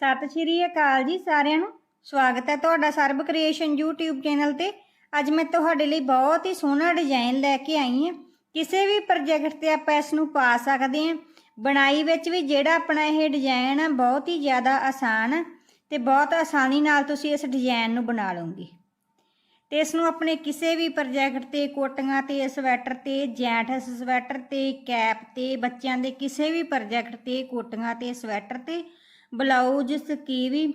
ਸਤਿ ਸ਼੍ਰੀ ਅਕਾਲ ਜੀ ਸਾਰਿਆਂ ਨੂੰ। ਸਵਾਗਤ ਹੈ ਤੁਹਾਡਾ ਸਰਬ ਕ੍ਰੀਏਸ਼ਨ YouTube ਚੈਨਲ ਤੇ। ਅੱਜ ਮੈਂ ਤੁਹਾਡੇ ਲਈ ਬਹੁਤ ਹੀ ਸੋਹਣਾ ਡਿਜ਼ਾਈਨ ਲੈ ਕੇ ਆਈ ਹਾਂ। ਕਿਸੇ ਵੀ ਪ੍ਰੋਜੈਕਟ ਤੇ ਆਪਾਂ ਇਸ ਨੂੰ ਪਾ ਸਕਦੇ ਹਾਂ। ਬਣਾਈ ਵਿੱਚ ਵੀ ਜਿਹੜਾ ਆਪਣਾ ਇਹ ਡਿਜ਼ਾਈਨ ਆ, ਬਹੁਤ ਹੀ ਜ਼ਿਆਦਾ ਆਸਾਨ ਹੈ ਤੇ ਬਹੁਤ ਆਸਾਨੀ ਨਾਲ ਤੁਸੀਂ ਇਸ ਡਿਜ਼ਾਈਨ ਨੂੰ ਬਣਾ ਲਓਗੇ। ਤੇ ਇਸ ਨੂੰ ਆਪਣੇ ਕਿਸੇ ਵੀ ਪ੍ਰੋਜੈਕਟ ਤੇ, ਕੋਟੀਆਂ ਤੇ ਸਵੈਟਰ ਤੇ ਜੈਂਟਸ ਸਵੈਟਰ ਤੇ ਕੈਪ ਤੇ, ਬੱਚਿਆਂ ਦੇ ਕਿਸੇ ਵੀ ਪ੍ਰੋਜੈਕਟ ਤੇ, ਕੋਟੀਆਂ ਤੇ ਸਵੈਟਰ ਤੇ ਬਲਾਊਜ਼ ਸਕੀਵੀ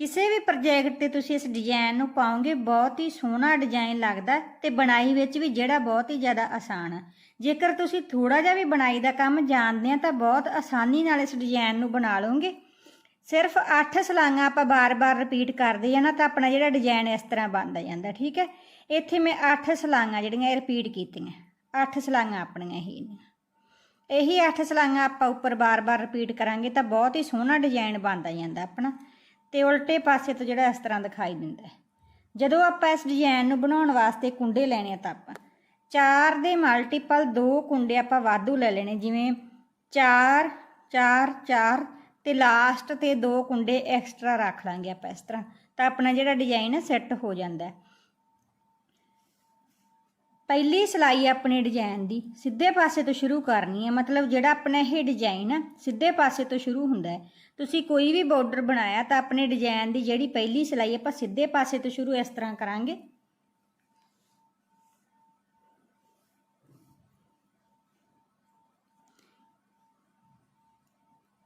ਕਿਸੇ ਵੀ ਪ੍ਰੋਜੈਕਟ ਤੇ ਤੁਸੀਂ ਇਸ ਡਿਜ਼ਾਈਨ ਨੂੰ ਪਾਓਗੇ, ਬਹੁਤ ਹੀ ਸੋਹਣਾ ਡਿਜ਼ਾਈਨ ਲੱਗਦਾ ਤੇ ਬਣਾਈ ਵਿੱਚ ਵੀ ਜਿਹੜਾ ਬਹੁਤ ਹੀ ਜ਼ਿਆਦਾ ਆਸਾਨ ਹੈ। ਜੇਕਰ ਤੁਸੀਂ ਥੋੜਾ ਜਿਹਾ ਵੀ ਬਣਾਈ ਦਾ ਕੰਮ ਜਾਣਦੇ ਆ ਤਾਂ ਬਹੁਤ ਆਸਾਨੀ ਨਾਲ ਇਸ ਡਿਜ਼ਾਈਨ ਨੂੰ ਬਣਾ ਲਓਗੇ। ਸਿਰਫ 8 ਸਲਾਈਆਂ ਆਪਾਂ ਬਾਰ-ਬਾਰ ਰਿਪੀਟ ਕਰਦੇ ਆ ਨਾ ਤਾਂ ਆਪਣਾ ਜਿਹੜਾ ਡਿਜ਼ਾਈਨ ਇਸ ਤਰ੍ਹਾਂ ਬਣਦਾ ਜਾਂਦਾ, ਠੀਕ ਹੈ? ਇੱਥੇ ਮੈਂ 8 ਸਲਾਈਆਂ ਜਿਹੜੀਆਂ ਰਿਪੀਟ ਕੀਤੀਆਂ। 8 ਸਲਾਈਆਂ ਆਪਣੀਆਂ ਹੀ ਨੇ। ਇਹੀ 8 ਸਲਾਈਆਂ ਆਪਾਂ ਉੱਪਰ ਬਾਰ-ਬਾਰ ਰਿਪੀਟ ਕਰਾਂਗੇ ਤਾਂ ਬਹੁਤ ਹੀ ਸੋਹਣਾ ਡਿਜ਼ਾਈਨ ਬਣਦਾ ਜਾਂਦਾ ਆਪਣਾ। ਤੇ ਉਲਟੇ ਪਾਸੇ ਤੋਂ ਜਿਹੜਾ ਇਸ ਤਰ੍ਹਾਂ ਦਿਖਾਈ ਦਿੰਦਾ ਜਦੋਂ ਆਪਾਂ ਇਸ ਡਿਜ਼ਾਈਨ ਨੂੰ ਬਣਾਉਣ ਵਾਸਤੇ ਕੁੰਡੇ ਲੈਣੇ ਆ ਤਾਂ ਆਪਾਂ ਚਾਰ ਦੇ ਮਲਟੀਪਲ ਦੋ ਕੁੰਡੇ ਆਪਾਂ ਵਾਧੂ ਲੈ ਲੈਣੇ, ਜਿਵੇਂ 4 4 4 ਤੇ ਲਾਸਟ ਤੇ ਦੋ ਕੁੰਡੇ ਐਕਸਟਰਾ ਰੱਖ ਲਾਂਗੇ ਆਪਾਂ ਇਸ ਤਰ੍ਹਾਂ। ਤਾਂ ਆਪਣਾ ਜਿਹੜਾ ਡਿਜ਼ਾਈਨ ਹੈ ਸੈੱਟ ਹੋ ਜਾਂਦਾ ਹੈ। ਪਹਿਲੀ ਸਿਲਾਈ ਆਪਣੇ ਡਿਜ਼ਾਈਨ ਦੀ। ਸਿੱਧੇ ਪਾਸੇ ਤੋਂ ਸ਼ੁਰੂ ਕਰਨੀ ਹੈ, ਮਤਲਬ ਜਿਹੜਾ ਆਪਣਾ ਇਹ ਡਿਜ਼ਾਈਨ ਹੈ ਸਿੱਧੇ ਪਾਸੇ ਤੋਂ ਸ਼ੁਰੂ ਹੁੰਦਾ ਹੈ। ਤੁਸੀਂ ਕੋਈ ਵੀ ਬਾਰਡਰ ਬਣਾਇਆ ਤਾਂ ਆਪਣੇ ਡਿਜ਼ਾਈਨ ਦੀ ਜਿਹੜੀ ਪਹਿਲੀ ਸਿਲਾਈ ਆਪਾਂ ਸਿੱਧੇ ਪਾਸੇ ਤੋਂ ਸ਼ੁਰੂ ਇਸ ਤਰ੍ਹਾਂ ਕਰਾਂਗੇ।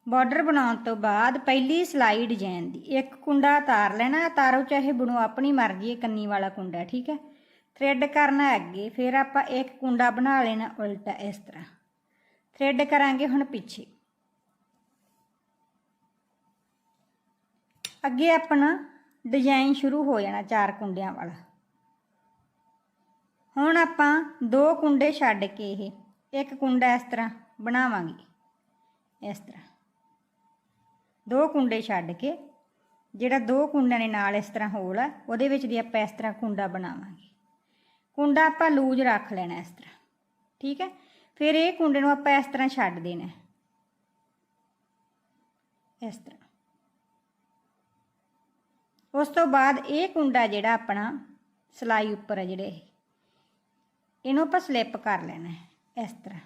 ਬਾਰਡਰ ਬਣਾਉਣ ਤੋਂ ਬਾਅਦ ਪਹਿਲੀ ਸਿਲਾਈ ਡਿਜ਼ਾਈਨ ਦੀ। ਇੱਕ ਕੁੰਡਾ ਤਾਰ ਲੈਣਾ ਤਾਰੋ ਚਾਹੇ ਬਣੋ, ਆਪਣੀ ਮਰਜ਼ੀ ਹੈ, ਕੰਨੀ ਵਾਲਾ ਕੁੰਡਾ, ਠੀਕ ਹੈ? ਥ੍ਰੈਡ ਕਰਨਾ ਅੱਗੇ, ਫਿਰ ਆਪਾਂ ਇੱਕ ਕੁੰਡਾ ਬਣਾ ਲੈਣਾ ਉਲਟਾ ਇਸ ਤਰ੍ਹਾਂ। ਥ੍ਰੈਡ ਕਰਾਂਗੇ ਹੁਣ ਪਿੱਛੇ। ਅੱਗੇ ਆਪਣਾ ਡਿਜ਼ਾਈਨ ਸ਼ੁਰੂ ਹੋ ਜਾਣਾ ਚਾਰ ਕੁੰਡਿਆਂ ਵਾਲਾ। ਹੁਣ ਆਪਾਂ ਦੋ ਕੁੰਡੇ ਛੱਡ ਕੇ ਇਹ ਇੱਕ ਕੁੰਡਾ ਇਸ ਤਰ੍ਹਾਂ ਬਣਾਵਾਂਗੇ। ਇਸ ਤਰ੍ਹਾਂ। ਦੋ ਕੁੰਡੇ ਛੱਡ ਕੇ, ਜਿਹੜਾ ਦੋ ਕੁੰਡਿਆਂ ਦੇ ਨਾਲ ਇਸ ਤਰ੍ਹਾਂ ਹੋਲ ਆ, ਉਹਦੇ ਵਿੱਚ ਦੀ ਆਪਾਂ ਇਸ ਤਰ੍ਹਾਂ ਕੁੰਡਾ ਬਣਾਵਾਂਗੇ। ਕੁੰਡਾ ਆਪਾਂ ਲੂਜ ਰੱਖ ਲੈਣਾ ਇਸ ਤਰ੍ਹਾਂ, ਠੀਕ ਹੈ? ਫਿਰ ਇਹ ਕੁੰਡੇ ਨੂੰ ਆਪਾਂ ਇਸ ਤਰ੍ਹਾਂ ਛੱਡ ਦੇਣਾ ਇਸ ਤਰ੍ਹਾਂ। ਉਸ ਤੋਂ ਬਾਅਦ ਇਹ ਕੁੰਡਾ ਜਿਹੜਾ ਆਪਣਾ ਸਲਾਈ ਉੱਪਰ ਹੈ ਜਿਹੜੇ ਇਹਨੂੰ ਆਪਾਂ ਸਲਿੱਪ ਕਰ ਲੈਣਾ ਇਸ ਤਰ੍ਹਾਂ।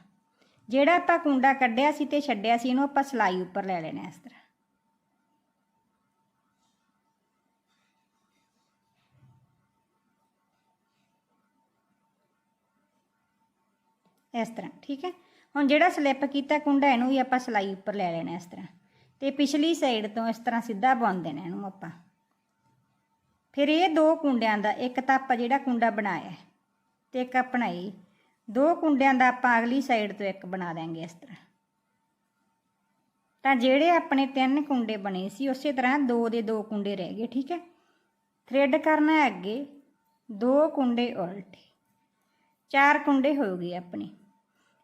ਜਿਹੜਾ ਆਪਾਂ ਕੁੰਡਾ ਕੱਢਿਆ ਸੀ ਤੇ ਛੱਡਿਆ ਸੀ, ਇਹਨੂੰ ਆਪਾਂ ਸਲਾਈ ਉੱਪਰ ਲੈ ਲੈਣਾ ਇਸ ਤਰ੍ਹਾਂ। ਇਸ ਤਰ੍ਹਾਂ, ਠੀਕ ਹੈ? ਹੁਣ ਜਿਹੜਾ ਸਲਿੱਪ ਕੀਤਾ ਕੁੰਡਾ, ਇਹਨੂੰ ਵੀ ਆਪਾਂ ਸਲਾਈ ਉੱਪਰ ਲੈ ਲੈਣਾ ਇਸ ਤਰ੍ਹਾਂ। ਤੇ ਪਿਛਲੀ ਸਾਈਡ ਤੋਂ ਇਸ ਤਰ੍ਹਾਂ ਸਿੱਧਾ ਬੁਣ ਦੇਣਾ ਇਹਨੂੰ ਆਪਾਂ। ਫਿਰ ਇਹ ਦੋ ਕੁੰਡਿਆਂ ਦਾ, ਇੱਕ ਤਾਂ ਆਪਾਂ ਜਿਹੜਾ ਕੁੰਡਾ ਬਣਾਇਆ ਤੇ ਇੱਕ ਆਪਣਾ ਇਹ ਦੋ ਕੁੰਡਿਆਂ ਦਾ ਆਪਾਂ ਅਗਲੀ ਸਾਈਡ ਤੋਂ ਇੱਕ ਬਣਾ ਦਾਂਗੇ ਇਸ ਤਰ੍ਹਾਂ। ਤਾਂ ਜਿਹੜੇ ਆਪਣੇ ਤਿੰਨ ਕੁੰਡੇ ਬਣੇ ਸੀ, ਉਸੇ ਤਰ੍ਹਾਂ ਦੋ ਦੇ ਦੋ ਕੁੰਡੇ ਰਹਿ ਗਏ, ਠੀਕ ਹੈ? ਥ੍ਰੈਡ ਕਰਨਾ ਹੈ ਅੱਗੇ, ਦੋ ਕੁੰਡੇ ਉਲਟੇ, ਚਾਰ ਕੁੰਡੇ ਹੋ ਗਏ ਆਪਣੇ।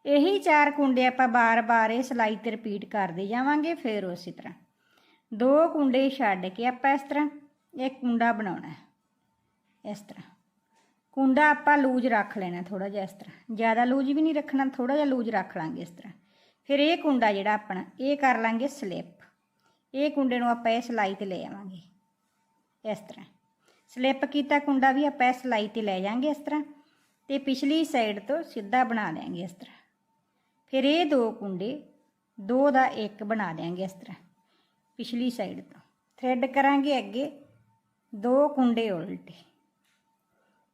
ਇਹੀ ਚਾਰ ਕੁੰਡੇ ਆਪਾਂ ਬਾਰ-ਬਾਰ ਇਹ ਸਲਾਈ ਤੇ ਰਿਪੀਟ ਕਰਦੇ ਜਾਵਾਂਗੇ, ਫਿਰ ਉਸੇ ਤਰ੍ਹਾਂ। ਦੋ ਕੁੰਡੇ ਛੱਡ ਕੇ ਆਪਾਂ ਇਸ ਤਰ੍ਹਾਂ ਇੱਕ ਕੁੰਡਾ ਬਣਾਉਣਾ ਹੈ। ਇਸ ਤਰ੍ਹਾਂ। ਕੁੰਡਾ ਆਪਾਂ ਲੂਜ ਰੱਖ ਲੈਣਾ ਥੋੜਾ ਜਿਹਾ ਇਸ ਤਰ੍ਹਾਂ। ਜ਼ਿਆਦਾ ਲੂਜ ਵੀ ਨਹੀਂ ਰੱਖਣਾ ਥੋੜਾ ਜਿਹਾ ਲੂਜ ਰੱਖ ਲਾਂਗੇ ਇਸ ਤਰ੍ਹਾਂ। ਫਿਰ ਇਹ ਕੁੰਡਾ ਜਿਹੜਾ ਆਪਣਾ, ਇਹ ਕਰ ਲਾਂਗੇ ਸਲਿੱਪ। ਇਹ ਕੁੰਡੇ ਨੂੰ ਆਪਾਂ ਇਹ ਸਲਾਈ ਤੇ ਲੈ ਆਵਾਂਗੇ। ਇਸ ਤਰ੍ਹਾਂ। ਸਲਿੱਪ ਕੀਤਾ ਕੁੰਡਾ ਵੀ ਆਪਾਂ ਇਸ ਸਲਾਈ ਤੇ ਲੈ ਜਾਾਂਗੇ ਇਸ ਤਰ੍ਹਾਂ। ਤੇ ਪਿਛਲੀ ਸਾਈਡ ਤੋਂ ਸਿੱਧਾ ਬਣਾ ਦੇਾਂਗੇ ਇਸ ਤਰ੍ਹਾਂ। ਫਿਰ ਇਹ ਦੋ ਕੁੰਡੇ ਦੋ ਦਾ ਇੱਕ ਬਣਾ ਦੇਾਂਗੇ ਇਸ ਤਰ੍ਹਾਂ ਪਿਛਲੀ ਸਾਈਡ ਤੋਂ। ਥ੍ਰੈਡ ਕਰਾਂਗੇ ਅੱਗੇ, ਦੋ ਕੁੰਡੇ ਉਲਟੇ।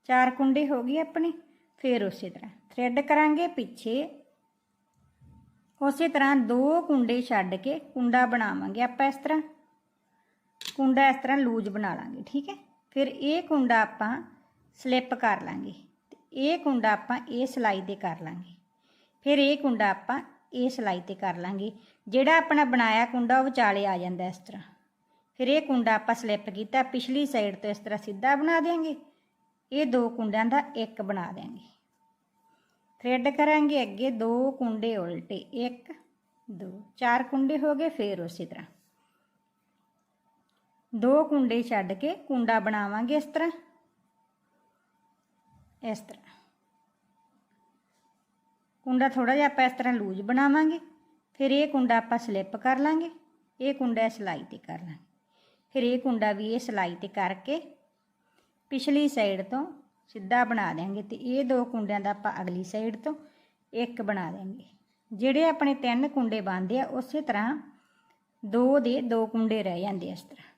ਚਾਰ ਕੁੰਡੇ ਹੋ ਗਏ ਆਪਣੇ, ਫਿਰ ਉਸੇ ਤਰ੍ਹਾਂ। ਥ੍ਰੈਡ ਕਰਾਂਗੇ ਪਿੱਛੇ। ਉਸੇ ਤਰ੍ਹਾਂ ਦੋ ਕੁੰਡੇ ਛੱਡ ਕੇ ਕੁੰਡਾ ਬਣਾਵਾਂਗੇ ਆਪਾਂ ਇਸ ਤਰ੍ਹਾਂ। ਕੁੰਡਾ ਇਸ ਤਰ੍ਹਾਂ ਲੂਜ ਬਣਾ ਲਾਂਗੇ, ਠੀਕ ਹੈ? ਫਿਰ ਇਹ ਕੁੰਡਾ ਆਪਾਂ ਸਲਿੱਪ ਕਰ ਲਾਂਗੇ। ਤੇ ਇਹ ਕੁੰਡਾ ਆਪਾਂ ਇਹ ਸਲਾਈ ਤੇ ਕਰ ਲਾਂਗੇ। ਫਿਰ ਇਹ ਕੁੰਡਾ ਆਪਾਂ ਇਹ ਸਲਾਈ ਤੇ ਕਰ ਲਾਂਗੇ। ਜਿਹੜਾ ਆਪਣਾ ਬਣਾਇਆ ਕੁੰਡਾ ਉਹ ਵਿਚਾਲੇ ਆ ਜਾਂਦਾ ਇਸ ਤਰ੍ਹਾਂ। ਫਿਰ ਇਹ ਕੁੰਡਾ ਆਪਾਂ ਸਲਿੱਪ ਕੀਤਾ, ਪਿਛਲੀ ਸਾਈਡ ਤੋਂ ਇਸ ਤਰ੍ਹਾਂ ਸਿੱਧਾ ਬਣਾ ਦੇਾਂਗੇ ਇਹ ਦੋ ਕੁੰਡਿਆਂ ਦਾ ਇੱਕ ਬਣਾ ਦੇਾਂਗੇ ਥ੍ਰੈਡ ਕਰਾਂਗੇ ਅੱਗੇ ਦੋ ਕੁੰਡੇ ਉਲਟੇ, ਇੱਕ, ਦੋ, ਚਾਰ ਕੁੰਡੇ ਹੋ ਗਏ, ਫੇਰ ਉਸੇ ਤਰ੍ਹਾਂ। ਦੋ ਕੁੰਡੇ ਛੱਡ ਕੇ ਕੁੰਡਾ ਬਣਾਵਾਂਗੇ ਇਸ ਤਰ੍ਹਾਂ। ਇਸ ਤਰ੍ਹਾਂ। ਕੁੰਡਾ ਥੋੜਾ ਜਿਹਾ ਆਪਾਂ ਇਸ ਤਰ੍ਹਾਂ ਲੂਜ ਬਣਾਵਾਂਗੇ। ਫਿਰ ਇਹ ਕੁੰਡਾ ਆਪਾਂ ਸਲਿੱਪ ਕਰ ਲਾਂਗੇ। ਇਹ ਕੁੰਡਾ ਸਿਲਾਈ ਤੇ ਕਰ ਲਾਂਗੇ। ਫਿਰ ਇਹ ਕੁੰਡਾ ਵੀ ਇਹ ਸਿਲਾਈ ਤੇ ਕਰਕੇ ਪਿਛਲੀ ਸਾਈਡ ਤੋਂ ਸਿੱਧਾ ਬਣਾ ਦੇਾਂਗੇ ਤੇ ਇਹ ਦੋ ਕੁੰਡਿਆਂ ਦਾ ਆਪਾਂ ਅਗਲੀ ਸਾਈਡ ਤੋਂ ਇੱਕ ਬਣਾ ਦੇਾਂਗੇ ਜਿਹੜੇ ਆਪਣੇ ਤਿੰਨ ਕੁੰਡੇ ਬਣਦੇ ਆ, ਉਸੇ ਤਰ੍ਹਾਂ ਦੋ ਦੇ ਦੋ ਕੁੰਡੇ ਰਹਿ ਜਾਂਦੇ ਇਸ ਤਰ੍ਹਾਂ।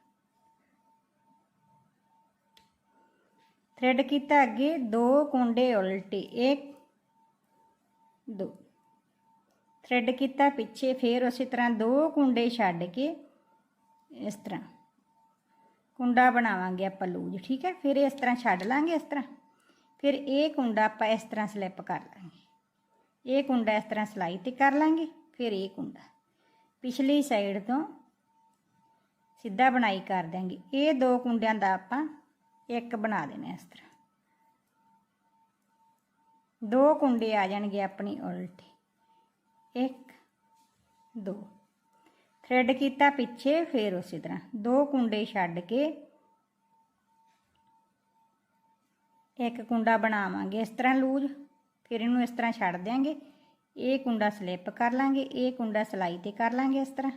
ਥ੍ਰੈਡ ਕੀਤਾ ਅੱਗੇ, ਦੋ ਕੁੰਡੇ ਉਲਟੇ, ਇੱਕ ਦੋ। ਥ੍ਰੈਡ ਕੀਤਾ, ਪਿੱਛੇ ਫੇਰ ਉਸੇ ਤਰ੍ਹਾਂ ਦੋ ਕੁੰਡੇ ਛੱਡ ਕੇ ਇਸ ਤਰ੍ਹਾਂ। ਕੁੰਡਾ ਬਣਾਵਾਂਗੇ ਆਪਾਂ ਲੂਜ, ਠੀਕ ਹੈ? ਫਿਰ ਇਸ ਤਰ੍ਹਾਂ ਛੱਡ ਲਾਂਗੇ ਇਸ ਤਰ੍ਹਾਂ। ਫਿਰ ਇਹ ਕੁੰਡਾ ਆਪਾਂ ਇਸ ਤਰ੍ਹਾਂ ਸਲਿੱਪ ਕਰ ਲਾਂਗੇ। ਇਹ ਕੁੰਡਾ ਇਸ ਤਰ੍ਹਾਂ ਸਲਾਈ ਤੇ ਕਰ ਲਾਂਗੇ, ਫਿਰ ਇਹ ਕੁੰਡਾ। ਪਿਛਲੀ ਸਾਈਡ ਤੋਂ ਸਿੱਧਾ ਬਣਾਈ ਕਰ ਦਾਂਗੇ ਇਹ ਦੋ ਕੁੰਡਿਆਂ ਦਾ ਆਪਾਂ ਇੱਕ ਬਣਾ ਦੇਣਾ ਇਸ ਤਰ੍ਹਾਂ। ਦੋ ਕੁੰਡੇ ਆ ਜਾਣਗੇ ਆਪਣੀ ਉਲਟੀ। ਇੱਕ, ਦੋ। ਥਰੈਡ ਕੀਤਾ ਪਿੱਛੇ, ਫੇਰ ਉਸੇ ਤਰ੍ਹਾਂ। ਦੋ ਕੁੰਡੇ ਛੱਡ ਕੇ ਇੱਕ ਕੁੰਡਾ ਬਣਾਵਾਂਗੇ। ਇਸ ਤਰ੍ਹਾਂ ਲੂਜ, ਫਿਰ ਇਹਨੂੰ ਇਸ ਤਰ੍ਹਾਂ ਛੱਡ ਦਿਆਂਗੇ। ਇਹ ਕੁੰਡਾ ਸਲਿੱਪ ਕਰ ਲਾਂਗੇ, ਇਹ ਕੁੰਡਾ ਸਲਾਈ ਤੇ ਕਰ ਲਾਂਗੇ ਇਸ ਤਰ੍ਹਾਂ।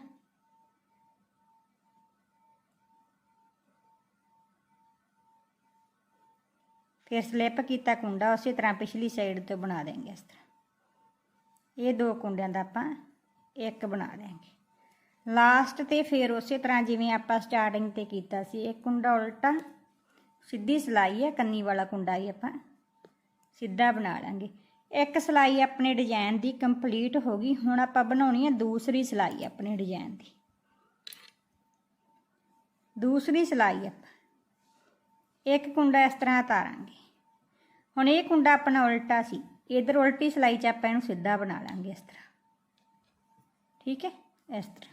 ਫਿਰ ਸਲਿੱਪ ਕੀਤਾ ਕੁੰਡਾ ਉਸੇ ਤਰ੍ਹਾਂ ਪਿਛਲੀ ਸਾਈਡ ਤੋਂ ਬਣਾ ਦੇਂਗੇ ਇਸ ਤਰ੍ਹਾਂ। ਇਹ ਦੋ ਕੁੰਡਿਆਂ ਦਾ ਆਪਾਂ ਇੱਕ ਬਣਾ ਦੇਂਗੇ ਲਾਸਟ ਤੇ ਫਿਰ ਉਸੇ ਤਰ੍ਹਾਂ ਜਿਵੇਂ ਆਪਾਂ ਸਟਾਰਟਿੰਗ ਤੇ ਕੀਤਾ ਸੀ ਇੱਕ ਕੁੰਡਾ ਉਲਟਾ ਸਿੱਧੀ ਸਲਾਈ ਹੈ, ਕੰਨੀ ਵਾਲਾ ਕੁੰਡਾ ਹੀ ਆਪਾਂ ਸਿੱਧਾ ਬਣਾ ਲਾਂਗੇ। ਇੱਕ ਸਲਾਈ ਆਪਣੇ ਡਿਜ਼ਾਈਨ ਦੀ ਕੰਪਲੀਟ ਹੋ ਗਈ, ਹੁਣ ਆਪਾਂ ਬਣਾਉਣੀ ਹੈ ਦੂਸਰੀ ਸਲਾਈ ਆਪਣੇ ਡਿਜ਼ਾਈਨ ਦੀ। ਦੂਸਰੀ ਸਲਾਈ ਆਪਾਂ। ਇੱਕ ਕੁੰਡਾ ਇਸ ਤਰ੍ਹਾਂ ਤਾਰਾਂਗੇ। ਹੁਣ ਇਹ ਕੁੰਡਾ ਆਪਣਾ ਉਲਟਾ ਸੀ। ਇਧਰ ਉਲਟੀ ਸਲਾਈ 'ਚ ਆਪਾਂ ਇਹਨੂੰ ਸਿੱਧਾ ਬਣਾ ਲਾਂਗੇ ਇਸ ਤਰ੍ਹਾਂ। ਠੀਕ ਹੈ? ਇਸ ਤਰ੍ਹਾਂ।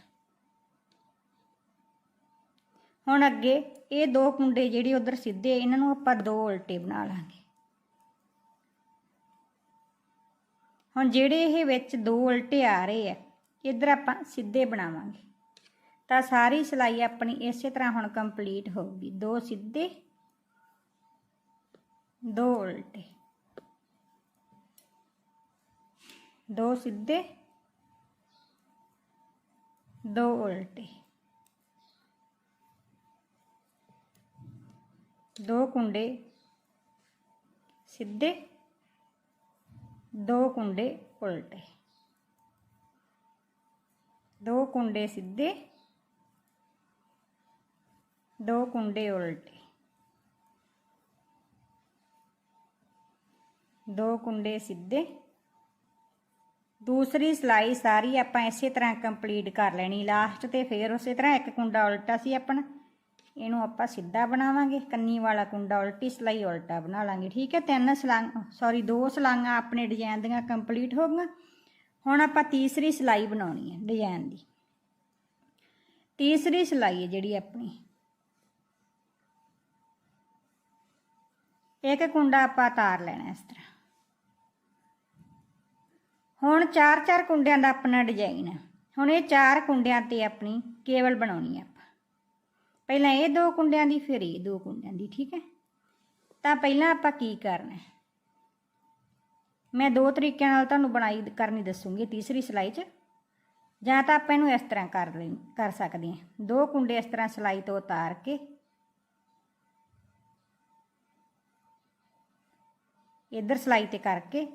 ਹੁਣ ਅੱਗੇ ਇਹ ਦੋ ਕੁੰਡੇ ਜਿਹੜੇ ਉਧਰ ਸਿੱਧੇ ਇਹਨਾਂ ਨੂੰ ਆਪਾਂ ਦੋ ਉਲਟੇ ਬਣਾ ਲਾਂਗੇ। ਹੁਣ ਜਿਹੜੇ ਇਹ ਵਿੱਚ ਦੋ ਉਲਟੇ ਆ ਰਹੇ ਆ, ਇਧਰ ਆਪਾਂ ਸਿੱਧੇ ਬਣਾਵਾਂਗੇ। ਤਾਂ ਸਾਰੀ ਸਿਲਾਈ ਆਪਣੀ ਇਸੇ ਤਰ੍ਹਾਂ ਹੁਣ ਕੰਪਲੀਟ ਹੋਊਗੀ। ਦੋ ਸਿੱਧੇ ਦੋ ਉਲਟੇ। ਦੋ ਸਿੱਧੇ, ਦੋ ਉਲਟੇ। ਦੋ ਕੁੰਡੇ ਸਿੱਧੇ, ਦੋ ਕੁੰਡੇ ਉਲਟੇ। ਦੋ ਕੁੰਡੇ ਸਿੱਧੇ, ਦੋ ਕੁੰਡੇ ਉਲਟੇ। ਦੋ ਕੁੰਡੇ ਸਿੱਧੇ। ਦੂਸਰੀ ਸਲਾਈ ਸਾਰੀ ਆਪਾਂ ਇਸੇ ਤਰ੍ਹਾਂ ਕੰਪਲੀਟ ਕਰ ਲੈਣੀ ਲਾਸਟ ਤੇ ਫੇਰ ਉਸੇ ਤਰ੍ਹਾਂ ਇੱਕ ਕੁੰਡਾ ਉਲਟਾ ਸੀ ਆਪਣਾ। ਇਹਨੂੰ ਆਪਾਂ ਸਿੱਧਾ ਬਣਾਵਾਂਗੇ। ਕੰਨੀ ਵਾਲਾ ਕੁੰਡਾ ਉਲਟੀ ਸਲਾਈ ਉਲਟਾ ਬਣਾ ਲਾਂਗੇ। ਠੀਕ ਹੈ, ਤਿੰਨ ਸਲਾਂ ਸੌਰੀ ਦੋ ਸਲਾਈਆਂ ਆਪਣੇ ਡਿਜ਼ਾਈਨ ਦੀਆਂ ਕੰਪਲੀਟ ਹੋ ਗਈਆਂ। ਹੁਣ ਆਪਾਂ ਤੀਸਰੀ ਸਲਾਈ ਬਣਾਉਣੀ ਹੈ ਡਿਜ਼ਾਈਨ ਦੀ। ਤੀਸਰੀ ਸਲਾਈ ਹੈ ਜਿਹੜੀ ਆਪਣੀ। ਇੱਕ ਕੁੰਡਾ ਆਪਾਂ ਤਾਰ ਲੈਣਾ ਇਸ ਤਰ੍ਹਾਂ। ਹੁਣ ਚਾਰ ਚਾਰ ਕੁੰਡਿਆਂ ਦਾ ਆਪਣਾ ਡਿਜ਼ਾਈਨ ਹੈ। ਹੁਣ ਇਹ ਚਾਰ ਕੁੰਡਿਆਂ ਤੇ ਆਪਣੀ ਕੇਵਲ ਬਣਾਉਣੀ ਹੈ ਆਪਾਂ। ਪਹਿਲਾਂ ਇਹ ਦੋ ਕੁੰਡਿਆਂ ਦੀ, ਫਿਰ ਇਹ ਦੋ ਕੁੰਡਿਆਂ ਦੀ, ਠੀਕ ਹੈ? ਤਾਂ ਪਹਿਲਾਂ ਆਪਾਂ ਕੀ ਕਰਨਾ ਮੈਂ ਦੋ ਤਰੀਕਿਆਂ ਨਾਲ ਤੁਹਾਨੂੰ ਬਣਾਈ, ਕਰਨੀ ਦੱਸੂਗੀ ਤੀਸਰੀ ਸਿਲਾਈ 'ਚ। ਜਾਂ ਤਾਂ ਆਪਾਂ ਇਹਨੂੰ ਇਸ ਤਰ੍ਹਾਂ ਕਰ ਲੈ, ਕਰ ਸਕਦੇ ਹਾਂ। ਦੋ ਕੁੰਡੇ ਇਸ ਤਰ੍ਹਾਂ ਸਿਲਾਈ ਤੋਂ ਉਤਾਰ ਕੇ ਇੱਧਰ ਸਿਲਾਈ ਤੇ ਕਰਕੇ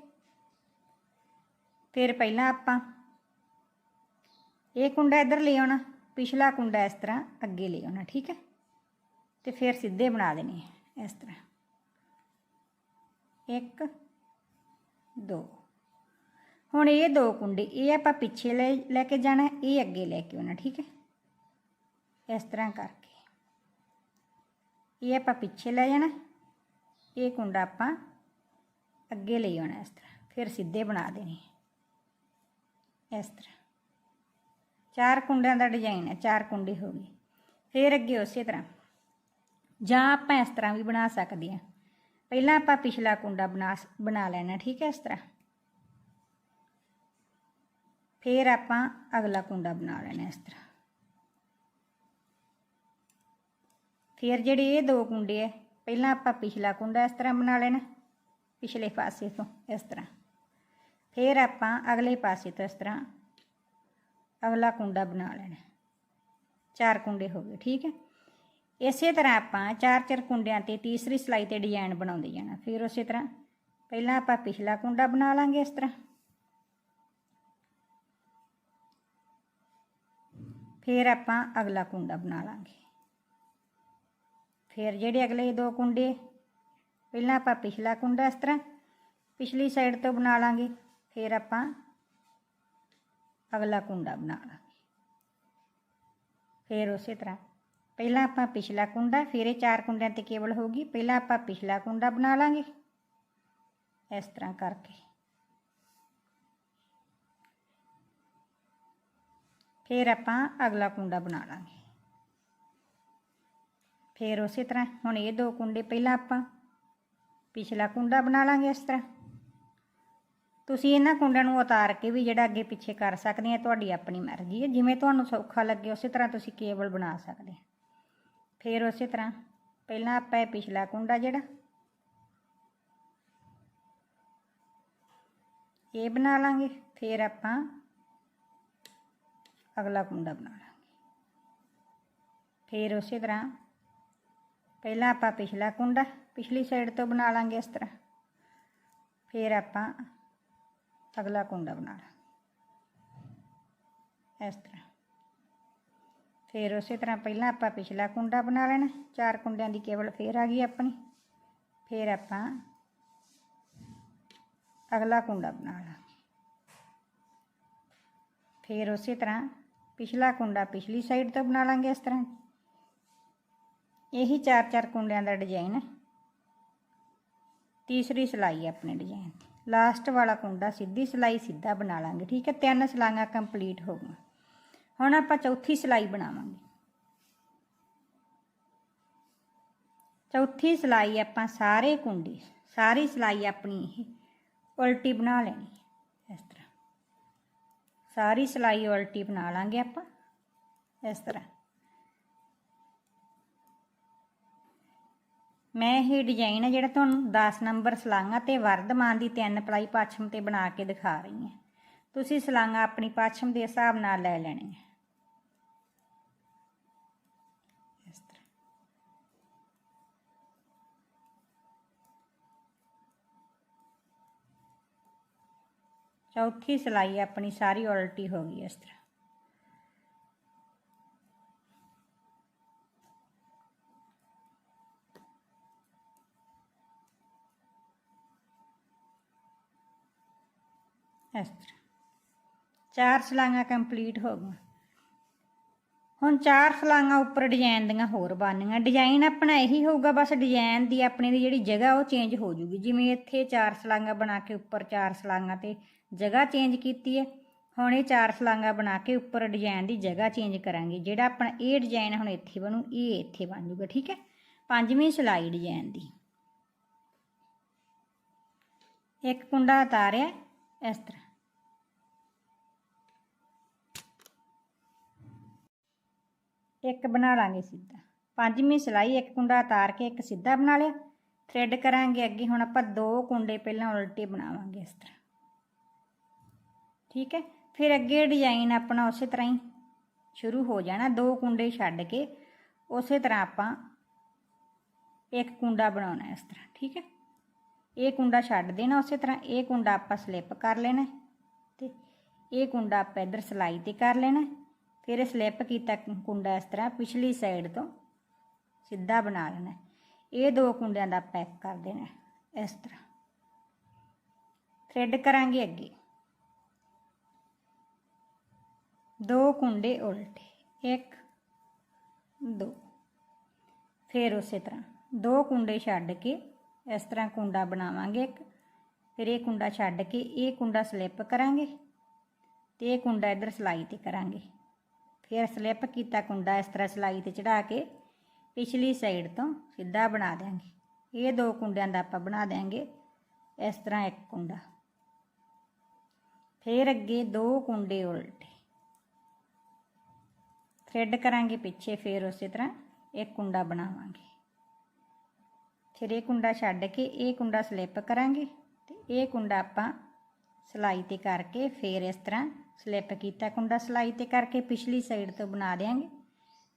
ਫਿਰ ਪਹਿਲਾਂ ਆਪਾਂ ਇਹ ਕੁੰਡਾ ਇੱਧਰ ਲੈ ਆਉਣਾ, ਪਿਛਲਾ ਕੁੰਡਾ ਇਸ ਤਰ੍ਹਾਂ ਅੱਗੇ ਲੈ ਆਉਣਾ, ਠੀਕ ਹੈ? ਤੇ ਫਿਰ ਸਿੱਧੇ ਬਣਾ ਦੇਣੇ ਇਸ ਤਰ੍ਹਾਂ। ਇੱਕ, ਦੋ। ਹੁਣ ਇਹ ਦੋ ਕੁੰਡੇ, ਇਹ ਆਪਾਂ ਪਿੱਛੇ ਲੈ ਲੈ ਕੇ ਜਾਣਾ, ਇਹ ਅੱਗੇ ਲੈ ਕੇ ਆਉਣਾ, ਠੀਕ ਹੈ? ਇਸ ਤਰ੍ਹਾਂ ਕਰਕੇ। ਇਹ ਆਪਾਂ ਪਿੱਛੇ ਲੈ ਜਾਣਾ, ਇਹ ਕੁੰਡਾ ਆਪਾਂ ਅੱਗੇ ਲਈ ਆਉਣਾ ਇਸ ਤਰ੍ਹਾਂ, ਫਿਰ ਸਿੱਧੇ ਬਣਾ ਦੇਣੇ ਇਸ ਤਰ੍ਹਾਂ। ਚਾਰ ਕੁੰਡਿਆਂ ਦਾ ਡਿਜ਼ਾਈਨ ਹੈ, ਚਾਰ ਕੁੰਡੇ ਹੋ ਗਏ। ਫਿਰ ਅੱਗੇ ਉਸੇ ਤਰ੍ਹਾਂ। ਜਾਂ ਆਪਾਂ ਇਸ ਤਰ੍ਹਾਂ ਵੀ ਬਣਾ ਸਕਦੇ ਹਾਂ। ਪਹਿਲਾਂ ਆਪਾਂ ਪਿਛਲਾ ਕੁੰਡਾ ਬਣਾ ਬਣਾ ਲੈਣਾ, ਠੀਕ ਹੈ ਇਸ ਤਰ੍ਹਾਂ। ਫਿਰ ਆਪਾਂ ਅਗਲਾ ਕੁੰਡਾ ਬਣਾ ਲੈਣਾ ਇਸ ਤਰ੍ਹਾਂ। ਫਿਰ ਜਿਹੜੇ ਇਹ ਦੋ ਕੁੰਡੇ ਹੈ, ਪਹਿਲਾਂ ਆਪਾਂ ਪਿਛਲਾ ਕੁੰਡਾ ਇਸ ਤਰ੍ਹਾਂ ਬਣਾ ਲੈਣਾ, ਪਿਛਲੇ ਪਾਸੇ ਤੋਂ ਇਸ ਤਰ੍ਹਾਂ। ਫਿਰ ਆਪਾਂ ਅਗਲੇ ਪਾਸੇ ਤੋਂ ਇਸ ਤਰ੍ਹਾਂ ਅਗਲਾ ਕੁੰਡਾ ਬਣਾ ਲੈਣਾ। ਚਾਰ ਕੁੰਡੇ ਹੋ ਗਏ, ਠੀਕ ਹੈ? ਇਸੇ ਤਰ੍ਹਾਂ ਆਪਾਂ ਚਾਰ ਚਾਰ ਕੁੰਡਿਆਂ ਤੇ ਤੀਸਰੀ ਸਲਾਈ ਤੇ ਡਿਜ਼ਾਈਨ ਬਣਾਉਂਦੇ ਜਾਣਾ। ਫਿਰ ਉਸੇ ਤਰ੍ਹਾਂ ਪਹਿਲਾਂ ਆਪਾਂ ਪਿਛਲਾ ਕੁੰਡਾ ਬਣਾ ਲਾਂਗੇ ਇਸ ਤਰ੍ਹਾਂ। ਫਿਰ ਆਪਾਂ ਅਗਲਾ ਕੁੰਡਾ ਬਣਾ ਲਾਂਗੇ। ਫਿਰ ਜਿਹੜੇ ਅਗਲੇ ਦੋ ਕੁੰਡੇ, ਪਹਿਲਾਂ ਆਪਾਂ ਪਿਛਲਾ ਕੁੰਡਾ ਇਸ ਤਰ੍ਹਾਂ ਪਿਛਲੀ ਸਾਈਡ ਤੋਂ ਬਣਾ ਲਾਂਗੇ। ਫਿਰ ਆਪਾਂ ਅਗਲਾ ਕੁੰਡਾ ਬਣਾ ਲਾਂਗੇ ਫਿਰ ਉਸੇ ਤਰ੍ਹਾਂ ਪਹਿਲਾਂ ਆਪਾਂ ਪਿਛਲਾ ਕੁੰਡਾ ਫਿਰ ਇਹ ਚਾਰ ਕੁੰਡਿਆਂ ਤੇ ਕੇਵਲ ਹੋਗੀ ਪਹਿਲਾਂ ਆਪਾਂ ਪਿਛਲਾ ਕੁੰਡਾ ਬਣਾ ਲਾਂਗੇ ਇਸ ਤਰ੍ਹਾਂ ਕਰਕੇ ਫਿਰ ਆਪਾਂ ਅਗਲਾ ਕੁੰਡਾ ਬਣਾ ਲਾਂਗੇ ਫਿਰ ਉਸੇ ਤਰ੍ਹਾਂ ਹੁਣ ਇਹ ਦੋ ਕੁੰਡੇ ਪਹਿਲਾਂ ਆਪਾਂ ਪਿਛਲਾ ਕੁੰਡਾ ਬਣਾ ਲਾਂਗੇ ਇਸ ਤਰ੍ਹਾਂ ਤੁਸੀਂ ਇਹਨਾਂ ਕੁੰਡਿਆਂ ਨੂੰ ਉਤਾਰ ਕੇ ਵੀ ਜਿਹੜਾ ਅੱਗੇ ਪਿੱਛੇ ਕਰ ਸਕਦੇ ਆ, ਤੁਹਾਡੀ ਆਪਣੀ ਮਰਜ਼ੀ ਹੈ। ਜਿਵੇਂ ਤੁਹਾਨੂੰ ਸੌਖਾ ਲੱਗੇ, ਉਸੇ ਤਰ੍ਹਾਂ ਤੁਸੀਂ ਕੇਬਲ ਬਣਾ ਸਕਦੇ ਆ। ਫਿਰ ਉਸੇ ਤਰ੍ਹਾਂ, ਪਹਿਲਾਂ ਆਪਾਂ ਇਹ ਪਿਛਲਾ ਕੁੰਡਾ ਜਿਹੜਾ, ਇਹ ਬਣਾ ਲਾਂਗੇ। ਫਿਰ ਆਪਾਂ ਅਗਲਾ ਕੁੰਡਾ ਬਣਾ ਲਾਂਗੇ। ਫਿਰ ਉਸੇ ਤਰ੍ਹਾਂ, ਪਹਿਲਾਂ ਆਪਾਂ ਪਿਛਲਾ ਕੁੰਡਾ, ਪਿਛਲੀ ਸਾਈਡ ਤੋਂ ਬਣਾ ਲਾਂਗੇ ਇਸ ਤਰ੍ਹਾਂ। ਫਿਰ ਆਪਾਂ ਅਗਲਾ ਕੁੰਡਾ ਬਣਾ ਲਾਂਗੇ ਇਸ ਤਰ੍ਹਾਂ ਫਿਰ ਉਸੇ ਤਰ੍ਹਾਂ ਪਹਿਲਾਂ ਆਪਾਂ ਪਿਛਲਾ ਕੁੰਡਾ ਬਣਾ ਲੈਣਾ ਚਾਰ ਕੁੰਡਿਆਂ ਦੀ ਕੇਵਲ ਫੇਰ ਆ ਗਈ ਆਪਣੀ ਫਿਰ ਆਪਾਂ ਅਗਲਾ ਕੁੰਡਾ ਬਣਾ ਲਾਂਗੇ ਫਿਰ ਉਸੇ ਤਰ੍ਹਾਂ ਪਿਛਲਾ ਕੁੰਡਾ ਪਿਛਲੀ ਸਾਈਡ ਤੋਂ ਬਣਾ ਲਾਂਗੇ ਇਸ ਤਰ੍ਹਾਂ ਇਹੀ ਚਾਰ ਚਾਰ ਕੁੰਡਿਆਂ ਦਾ ਡਿਜ਼ਾਈਨ ਹੈ ਤੀਸਰੀ ਸਿਲਾਈ ਹੈ ਆਪਣੇ ਡਿਜ਼ਾਈਨ ਦੀ ਲਾਸਟ ਵਾਲਾ ਕੁੰਡਾ ਸਿੱਧੀ ਸਿਲਾਈ ਸਿੱਧਾ ਬਣਾ ਲਾਂਗੇ, ਠੀਕ ਹੈ? ਤਿੰਨ ਸਿਲਾਈਆਂ ਕੰਪਲੀਟ ਹੋ ਗਈਆਂ। ਹੁਣ ਆਪਾਂ ਚੌਥੀ ਸਿਲਾਈ ਬਣਾਵਾਂਗੇ। ਚੌਥੀ ਸਿਲਾਈ ਆਪਾਂ ਸਾਰੇ ਕੁੰਡੇ, ਸਾਰੀ ਸਿਲਾਈ ਆਪਣੀ ਇਹ ਉਲਟੀ ਬਣਾ ਲੈਣੀ ਇਸ ਤਰ੍ਹਾਂ। ਸਾਰੀ ਸਿਲਾਈ ਉਲਟੀ ਬਣਾ ਲਾਂਗੇ ਆਪਾਂ, ਇਸ ਤਰ੍ਹਾਂ। ਮੈਂ ਇਹ ਡਿਜ਼ਾਈਨ ਹੈ ਜਿਹੜਾ ਤੁਹਾਨੂੰ 10 ਨੰਬਰ ਸਲਾਂਗਾ ਤੇ ਵਰਧਮਾਨ ਦੀ ਤਿੰਨ ਪਲਾਈ ਪਾਛਮ ਤੇ ਬਣਾ ਕੇ ਦਿਖਾ ਰਹੀ ਹਾਂ ਤੁਸੀਂ ਸਲਾਂਗਾ ਆਪਣੀ ਪਾਛਮ ਦੇ ਹਿਸਾਬ ਨਾਲ ਲੈ ਲੈਣੀ ਹੈ ਤਰ੍ਹਾਂ। ਚੌਥੀ ਸਿਲਾਈ ਆਪਣੀ ਸਾਰੀ ਉਲਟੀ ਹੋ ਗਈ ਇਸ ਤਰ੍ਹਾਂ। ਇਸ ਤਰ੍ਹਾਂ। ਚਾਰ ਸਲਾਈਆਂ ਕੰਪਲੀਟ ਹੋ ਗਈਆਂ। ਹੁਣ ਚਾਰ ਸਲਾਈਆਂ ਉੱਪਰ ਡਿਜ਼ਾਈਨ ਦੀਆਂ ਹੋਰ ਬਣਨੀਆਂ। ਡਿਜ਼ਾਈਨ ਆਪਣਾ ਇਹੀ ਹੋਊਗਾ, ਬਸ ਡਿਜ਼ਾਈਨ ਦੀ ਆਪਣੇ ਦੀ ਜਿਹੜੀ ਜਗ੍ਹਾ ਉਹ ਚੇਂਜ ਹੋ ਜੂਗੀ। ਜਿਵੇਂ ਇੱਥੇ ਚਾਰ ਸਲਾਈਆਂ ਬਣਾ ਕੇ ਉੱਪਰ ਚਾਰ ਸਲਾਈਆਂ ਤੇ ਜਗ੍ਹਾ ਚੇਂਜ ਕੀਤੀ ਹੈ, ਹੁਣ ਇਹ ਚਾਰ ਸਲਾਈਆਂ ਬਣਾ ਕੇ ਉੱਪਰ ਡਿਜ਼ਾਈਨ ਦੀ ਜਗ੍ਹਾ ਚੇਂਜ ਕਰਾਂਗੇ। ਜਿਹੜਾ ਆਪਣਾ ਇਹ ਡਿਜ਼ਾਈਨ ਹੁਣ ਇੱਥੇ ਬਣੂ ਇਹ ਇੱਥੇ ਬਣ ਜੂਗਾ, ਠੀਕ ਹੈ? ਪੰਜਵੀਂ ਸਿਲਾਈ ਡਿਜ਼ਾਈਨ ਦੀ। ਇੱਕ ਕੁੰਡਾ ਉਤਾਰਿਆ, ਇਸ ਤਰ੍ਹਾਂ। ਇੱਕ ਬਣਾ ਲਾਂਗੇ ਸਿੱਧਾ। ਪੰਜਵੀਂ ਸਿਲਾਈ, ਇੱਕ ਕੁੰਡਾ ਉਤਾਰ ਕੇ ਇੱਕ ਸਿੱਧਾ ਬਣਾ ਲਿਆ। ਥ੍ਰੈਡ ਕਰਾਂਗੇ ਅੱਗੇ, ਹੁਣ ਆਪਾਂ ਦੋ ਕੁੰਡੇ ਪਹਿਲਾਂ ਉਲਟੇ ਬਣਾਵਾਂਗੇ ਇਸ ਤਰ੍ਹਾਂ। ਠੀਕ ਹੈ? ਫਿਰ ਅੱਗੇ ਡਿਜ਼ਾਈਨ ਆਪਣਾ ਉਸੇ ਤਰ੍ਹਾਂ ਹੀ ਸ਼ੁਰੂ ਹੋ ਜਾਣਾ। ਦੋ ਕੁੰਡੇ ਛੱਡ ਕੇ ਉਸੇ ਤਰ੍ਹਾਂ ਆਪਾਂ ਇੱਕ ਕੁੰਡਾ ਬਣਾਉਣਾ ਇਸ ਤਰ੍ਹਾਂ। ਠੀਕ ਹੈ? ਇਹ ਕੁੰਡਾ ਛੱਡ ਦੇਣਾ ਉਸੇ ਤਰ੍ਹਾਂ। ਇਹ ਕੁੰਡਾ ਆਪਾਂ ਸਲਿੱਪ ਕਰ ਲੈਣਾ ਤੇ ਇਹ ਕੁੰਡਾ ਆਪਾਂ ਇੱਧਰ ਸਲਾਈ ਤੇ ਕਰ ਲੈਣਾ ਫਿਰ ਸਲਿੱਪ ਕੀਤਾ ਕੁੰਡਾ ਇਸ ਤਰ੍ਹਾਂ, ਪਿਛਲੀ ਸਾਈਡ ਤੋਂ ਸਿੱਧਾ ਬਣਾ ਲੈਣਾ ਇਹ ਦੋ ਕੁੰਡਿਆਂ ਦਾ ਪੈਕ ਕਰ ਦੇਣਾ ਇਸ ਤਰ੍ਹਾਂ। ਥ੍ਰੈਡ ਕਰਾਂਗੇ ਅੱਗੇ। ਦੋ ਕੁੰਡੇ ਉਲਟੇ, ਇੱਕ, ਦੋ। ਫਿਰ ਉਸੇ ਤਰ੍ਹਾਂ, ਦੋ ਕੁੰਡੇ ਛੱਡ ਕੇ ਇਸ ਤਰ੍ਹਾਂ ਕੁੰਡਾ ਬਣਾਵਾਂਗੇ ਇੱਕ। ਫਿਰ ਇਹ ਕੁੰਡਾ ਛੱਡ ਕੇ ਇਹ ਕੁੰਡਾ ਸਲਿੱਪ ਕਰਾਂਗੇ ਤੇ ਇਹ ਕੁੰਡਾ ਇੱਧਰ ਸਲਾਈ ਤੇ ਕਰਾਂਗੇ। ਫਿਰ ਸਲਿੱਪ ਕੀਤਾ ਕੁੰਡਾ ਇਸ ਤਰ੍ਹਾਂ ਸਲਾਈ ਤੇ ਚੜਾ ਕੇ, ਪਿਛਲੀ ਸਾਈਡ ਤੋਂ ਸਿੱਧਾ ਬਣਾ ਦੇਾਂਗੇ ਇਹ ਦੋ ਕੁੰਡਿਆਂ ਦਾ ਆਪਾਂ ਬਣਾ ਦੇਾਂਗੇ ਇਸ ਤਰ੍ਹਾਂ ਇੱਕ ਕੁੰਡਾ। ਫਿਰ ਅੱਗੇ ਦੋ ਕੁੰਡੇ ਉਲਟੇ। ਥ੍ਰੈਡ ਕਰਾਂਗੇ ਪਿੱਛੇ, ਫਿਰ ਉਸੇ ਤਰ੍ਹਾਂ ਇੱਕ ਕੁੰਡਾ ਬਣਾਵਾਂਗੇ। ਫਿਰ ਇਹ ਕੁੰਡਾ ਛੱਡ ਕੇ ਇਹ ਕੁੰਡਾ ਸਲਿੱਪ ਕਰਾਂਗੇ ਤੇ ਇਹ ਕੁੰਡਾ ਆਪਾਂ ਸਲਾਈ ਤੇ ਕਰਕੇ ਫਿਰ ਇਸ ਤਰ੍ਹਾਂ ਸਲਿੱਪ ਕੀਤਾ ਕੁੰਡਾ ਸਲਾਈ ਤੇ ਕਰਕੇ ਪਿਛਲੀ ਸਾਈਡ ਤੋਂ ਬਣਾ ਦੇਾਂਗੇ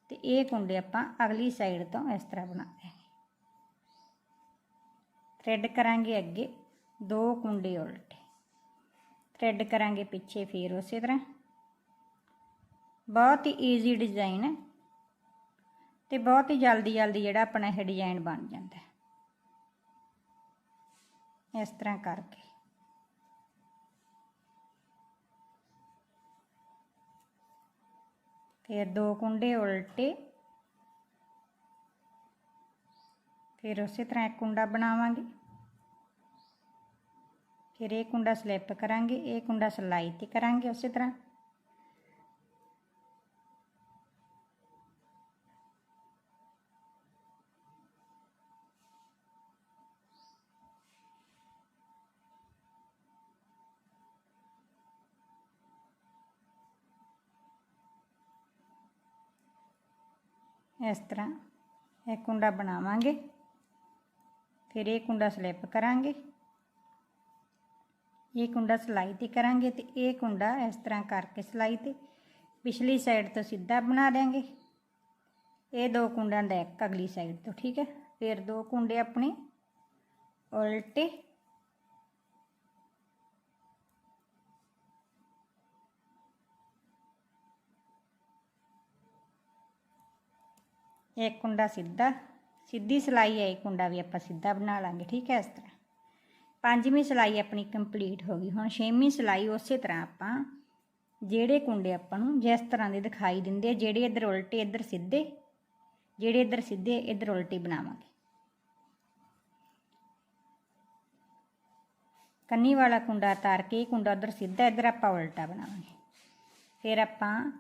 ਤੇ ਇਹ ਕੁੰਡੇ ਆਪਾਂ ਅਗਲੀ ਸਾਈਡ ਤੋਂ ਇਸ ਤਰ੍ਹਾਂ ਬਣਾ ਦੇਵਾਂਗੇ ਥ੍ਰੈਡ ਕਰਾਂਗੇ ਅੱਗੇ ਦੋ ਕੁੰਡੇ ਉਲਟੇ। ਥ੍ਰੈਡ ਕਰਾਂਗੇ ਪਿੱਛੇ ਫੇਰ ਉਸੇ ਤਰ੍ਹਾਂ। ਬਹੁਤ ਹੀ ਈਜ਼ੀ ਡਿਜ਼ਾਈਨ ਹੈ ਤੇ ਬਹੁਤ ਹੀ ਜਲਦੀ ਜਲਦੀ ਜਿਹੜਾ ਆਪਣਾ ਇਹ ਡਿਜ਼ਾਈਨ ਬਣ ਜਾਂਦਾ ਇਸ ਤਰ੍ਹਾਂ ਕਰਕੇ। ਫਿਰ ਦੋ ਕੁੰਡੇ ਉਲਟੇ। ਫਿਰ ਉਸੇ ਤਰ੍ਹਾਂ ਇੱਕ ਕੁੰਡਾ ਬਣਾਵਾਂਗੇ। ਫਿਰ ਇਹ ਕੁੰਡਾ ਸਲਿੱਪ ਕਰਾਂਗੇ, ਇਹ ਕੁੰਡਾ ਸਲਾਈ ਤੇ ਕਰਾਂਗੇ ਉਸੇ ਤਰ੍ਹਾਂ। ਇਸ ਤਰ੍ਹਾਂ ਇਹ ਕੁੰਡਾ ਬਣਾਵਾਂਗੇ। ਫਿਰ ਇਹ ਕੁੰਡਾ ਸਲਿੱਪ ਕਰਾਂਗੇ। ਇਹ ਕੁੰਡਾ ਸਲਾਈ ਤੇ ਕਰਾਂਗੇ ਤੇ ਇਹ ਕੁੰਡਾ ਇਸ ਤਰ੍ਹਾਂ ਕਰਕੇ ਸਲਾਈ ਤੇ ਪਿਛਲੀ ਸਾਈਡ ਤੋਂ ਸਿੱਧਾ ਬਣਾ ਦੇਾਂਗੇ ਇਹ ਦੋ ਕੁੰਡਾਂ ਦਾ ਇੱਕ ਅਗਲੀ ਸਾਈਡ ਤੋਂ, ਠੀਕ ਹੈ। ਫਿਰ ਦੋ ਕੁੰਡੇ ਆਪਣੇ ਉਲਟੇ ਇੱਕ ਕੁੰਡਾ ਸਿੱਧਾ, ਸਿੱਧੀ ਸਲਾਈ ਹੈ ਇਹ ਕੁੰਡਾ ਵੀ ਆਪਾਂ ਸਿੱਧਾ ਬਣਾ ਲਾਂਗੇ, ਠੀਕ ਹੈ ਇਸ ਤਰ੍ਹਾਂ। ਪੰਜਵੀਂ ਸਲਾਈ ਆਪਣੀ ਕੰਪਲੀਟ ਹੋ ਗਈ, ਹੁਣ ਛੇਵੀਂ ਸਲਾਈ ਉਸੇ ਤਰ੍ਹਾਂ ਆਪਾਂ ਜਿਹੜੇ ਕੁੰਡੇ ਆਪਾਂ ਨੂੰ ਜਿਸ ਤਰ੍ਹਾਂ ਦੇ ਦਿਖਾਈ ਦਿੰਦੇ ਜਿਹੜੇ ਇੱਧਰ ਉਲਟੇ, ਇੱਧਰ ਸਿੱਧੇ, ਜਿਹੜੇ ਇੱਧਰ ਸਿੱਧੇ, ਇੱਧਰ ਉਲਟੇ ਬਣਾਵਾਂਗੇ। ਕੰਨੀ ਵਾਲਾ ਕੁੰਡਾ ਤਾਰ ਕੇ, ਇਹ ਕੁੰਡਾ ਉਧਰ ਸਿੱਧਾ, ਇੱਧਰ ਆਪਾਂ ਉਲਟਾ ਬਣਾਵਾਂਗੇ। ਫਿਰ ਆਪਾਂ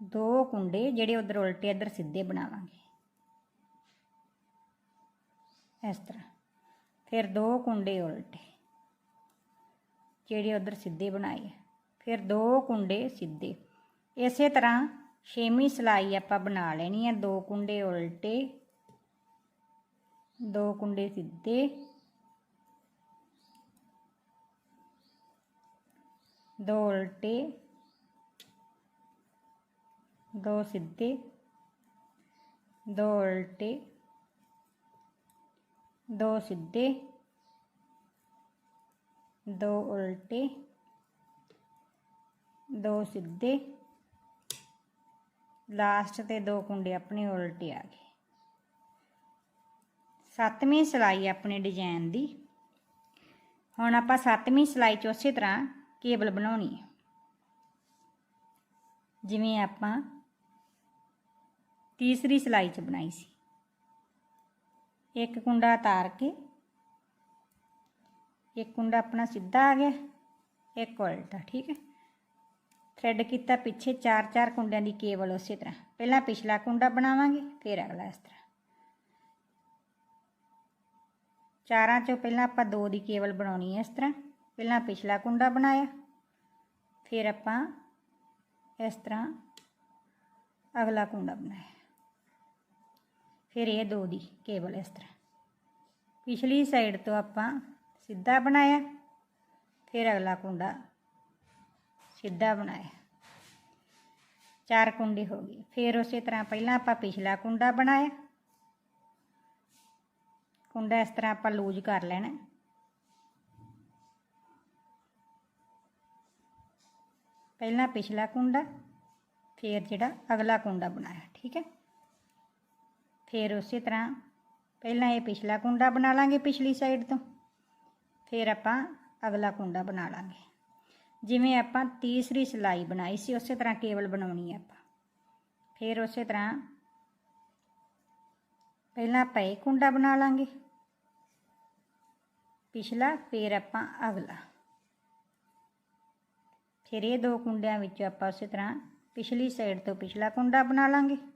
ਦੋ ਕੁੰਡੇ ਜਿਹੜੇ ਉਧਰ ਉਲਟੇ, ਇੱਧਰ ਸਿੱਧੇ ਬਣਾਵਾਂਗੇ। ਇਸ ਤਰ੍ਹਾਂ। ਫਿਰ ਦੋ ਕੁੰਡੇ ਉਲਟੇ, ਜਿਹੜੇ ਉਧਰ ਸਿੱਧੇ ਬਣਾਏ ਫਿਰ ਦੋ ਕੁੰਡੇ ਸਿੱਧੇ। ਇਸੇ ਤਰ੍ਹਾਂ ਛੇਵੀਂ ਸਲਾਈ ਆਪਾਂ ਬਣਾ ਲੈਣੀ ਹੈ ਦੋ ਕੁੰਡੇ ਉਲਟੇ, ਦੋ ਕੁੰਡੇ ਸਿੱਧੇ, ਦੋ ਉਲਟੇ, ਦੋ ਸਿੱਧੇ, ਦੋ ਉਲਟੇ। ਦੋ ਸਿੱਧੇ, ਦੋ ਉਲਟੇ, ਦੋ ਸਿੱਧੇ, ਲਾਸਟ ਤੇ ਦੋ ਕੁੰਡੇ ਆਪਣੇ ਉਲਟੇ ਆ ਗਏ। ਸੱਤਵੀਂ ਸਲਾਈ ਆਪਣੇ ਡਿਜ਼ਾਈਨ ਦੀ। ਹੁਣ ਆਪਾਂ ਸੱਤਵੀਂ ਸਲਾਈ 'ਚ ਉਸੇ ਤਰ੍ਹਾਂ ਕੇਬਲ ਬਣਾਉਣੀ ਹੈ ਜਿਵੇਂ ਆਪਾਂ ਤੀਸਰੀ ਸਲਾਈ 'ਚ ਬਣਾਈ ਸੀ। ਇੱਕ ਕੁੰਡਾ ਤਾਰ ਕੇ ਇੱਕ ਕੁੰਡਾ ਆਪਣਾ ਸਿੱਧਾ ਆ ਗਿਆ ਇੱਕ ਉਲਟਾ ਠੀਕ ਹੈ ਥ੍ਰੈਡ ਕੀਤਾ ਪਿੱਛੇ ਚਾਰ ਚਾਰ ਕੁੰਡਿਆਂ ਦੀ ਕੇਬਲ ਉਸੇ ਤਰ੍ਹਾਂ ਪਹਿਲਾਂ ਪਿਛਲਾ ਕੁੰਡਾ ਬਣਾਵਾਂਗੇ ਫਿਰ ਅਗਲਾ ਇਸ ਤਰ੍ਹਾਂ ਚਾਰਾਂ ਚੋਂ ਪਹਿਲਾਂ ਆਪਾਂ ਦੋ ਦੀ ਕੇਬਲ ਬਣਾਉਣੀ ਹੈ ਇਸ ਤਰ੍ਹਾਂ ਪਹਿਲਾਂ ਪਿਛਲਾ ਕੁੰਡਾ ਬਣਾਇਆ ਫਿਰ ਆਪਾਂ ਇਸ ਤਰ੍ਹਾਂ ਅਗਲਾ ਕੁੰਡਾ ਬਣਾਇਆ ਫਿਰ ਇਹ ਦੋ ਦੀ ਕੇਬਲ ਇਸ ਤਰ੍ਹਾਂ। ਪਿਛਲੀ ਸਾਈਡ ਤੋਂ ਆਪਾਂ ਸਿੱਧਾ ਬਣਾਇਆ, ਫਿਰ ਅਗਲਾ ਕੁੰਡਾ ਸਿੱਧਾ ਬਣਾਇਆ। ਚਾਰ ਕੁੰਡੇ ਹੋ ਗਏ। ਫਿਰ ਉਸੇ ਤਰ੍ਹਾਂ ਪਹਿਲਾਂ ਆਪਾਂ ਪਿਛਲਾ ਕੁੰਡਾ ਬਣਾਇਆ। ਕੁੰਡਾ ਇਸ ਤਰ੍ਹਾਂ ਆਪਾਂ ਲੂਜ਼ ਕਰ ਲੈਣਾ। ਪਹਿਲਾਂ ਪਿਛਲਾ ਕੁੰਡਾ, ਫਿਰ ਜਿਹੜਾ ਅਗਲਾ ਕੁੰਡਾ ਬਣਾਇਆ, ਠੀਕ ਹੈ। ਫਿਰ ਉਸੇ ਤਰ੍ਹਾਂ ਪਹਿਲਾਂ ਇਹ ਪਿਛਲਾ ਕੁੰਡਾ ਬਣਾ ਲਾਂਗੇ ਪਿਛਲੀ ਸਾਈਡ ਤੋਂ ਫਿਰ ਆਪਾਂ ਅਗਲਾ ਕੁੰਡਾ ਬਣਾ ਲਾਂਗੇ ਜਿਵੇਂ ਆਪਾਂ ਤੀਸਰੀ ਸਿਲਾਈ ਬਣਾਈ ਸੀ ਉਸੇ ਤਰ੍ਹਾਂ ਕੇਵਲ ਬਣਾਉਣੀ ਹੈ ਆਪਾਂ ਫਿਰ ਉਸੇ ਤਰ੍ਹਾਂ ਪਹਿਲਾਂ ਆਪਾਂ ਇਹ ਕੁੰਡਾ ਬਣਾ ਲਾਂਗੇ ਪਿਛਲਾ ਫਿਰ ਆਪਾਂ ਅਗਲਾ ਫਿਰ ਇਹ ਦੋ ਕੁੰਡਿਆਂ ਵਿੱਚ ਆਪਾਂ ਉਸੇ ਤਰ੍ਹਾਂ ਪਿਛਲੀ ਸਾਈਡ ਤੋਂ ਪਿਛਲਾ ਕੁੰਡਾ ਬਣਾ ਲਾਂਗੇ